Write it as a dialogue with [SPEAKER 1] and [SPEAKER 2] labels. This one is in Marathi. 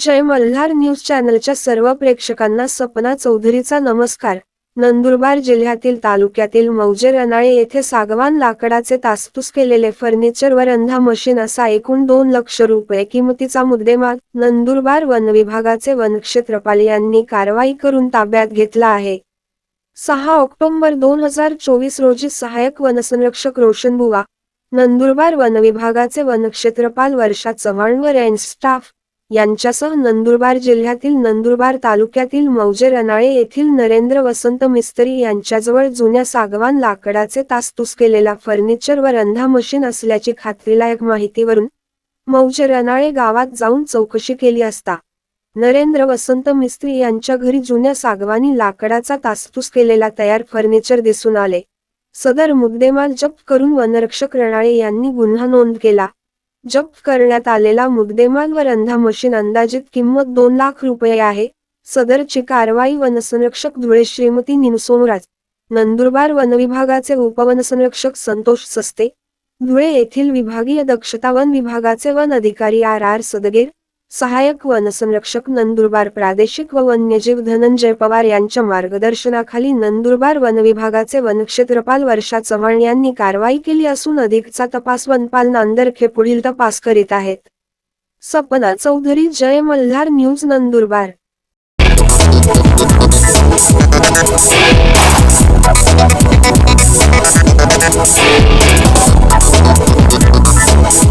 [SPEAKER 1] जय मल्हार न्यूज चॅनलच्या सर्व प्रेक्षकांना सपना चौधरीचा नमस्कार नंदुरबार जिल्ह्यातील तालुक्यातील मौजे रनाळे येथे सागवान लाकडाचे तासतूस केलेले फर्निचर व रंधा मशीन असा एकूण दोन लक्ष रुपये किमतीचा मुद्देमाल नंदुरबार वन विभागाचे वनक्षेत्रपाल यांनी कारवाई करून ताब्यात घेतला आहे सहा ऑक्टोंबर दोन हजार चोवीस रोजी सहायक वनसंरक्षक रोशन बुवा नंदुरबार वन विभागाचे वनक्षेत्रपाल वर्षा चव्हाण व रेंज स्टाफ यांच्यासह नंदुरबार जिल्ह्यातील नंदुरबार तालुक्यातील मौजे रनाळे येथील नरेंद्र वसंत मिस्त्री यांच्याजवळ जुन्या सागवान लाकडाचे तासतूस केलेला फर्निचर व रंधा मशीन असल्याची खात्रीलायक माहितीवरून मौजे रनाळे गावात जाऊन चौकशी केली असता नरेंद्र वसंत मिस्त्री यांच्या घरी जुन्या सागवानी लाकडाचा तासतूस केलेला तयार फर्निचर दिसून आले सदर मुद्देमाल जप्त करून वनरक्षक रणाळे यांनी गुन्हा नोंद केला जप्त करण्यात आलेला मुद्देमाल व रंधा मशीन अंदाजित किंमत दोन लाख रुपये आहे सदरची कारवाई वनसंरक्षक धुळे श्रीमती निमसोमराज नंदुरबार वन विभागाचे उपवनसंरक्षक संतोष सस्ते धुळे येथील विभागीय दक्षता वन विभागाचे वन अधिकारी आर आर सदगेर सहायक वनसंरक्षक नंदुरबार प्रादेशिक व वन्यजीव धनंजय पवार यांच्या मार्गदर्शनाखाली नंदुरबार वनविभागाचे वनक्षेत्रपाल वर्षा चव्हाण यांनी कारवाई केली असून अधिकचा तपास वनपाल नांदरखे पुढील तपास करीत आहेत सपना चौधरी जय मल्हार न्यूज नंदुरबार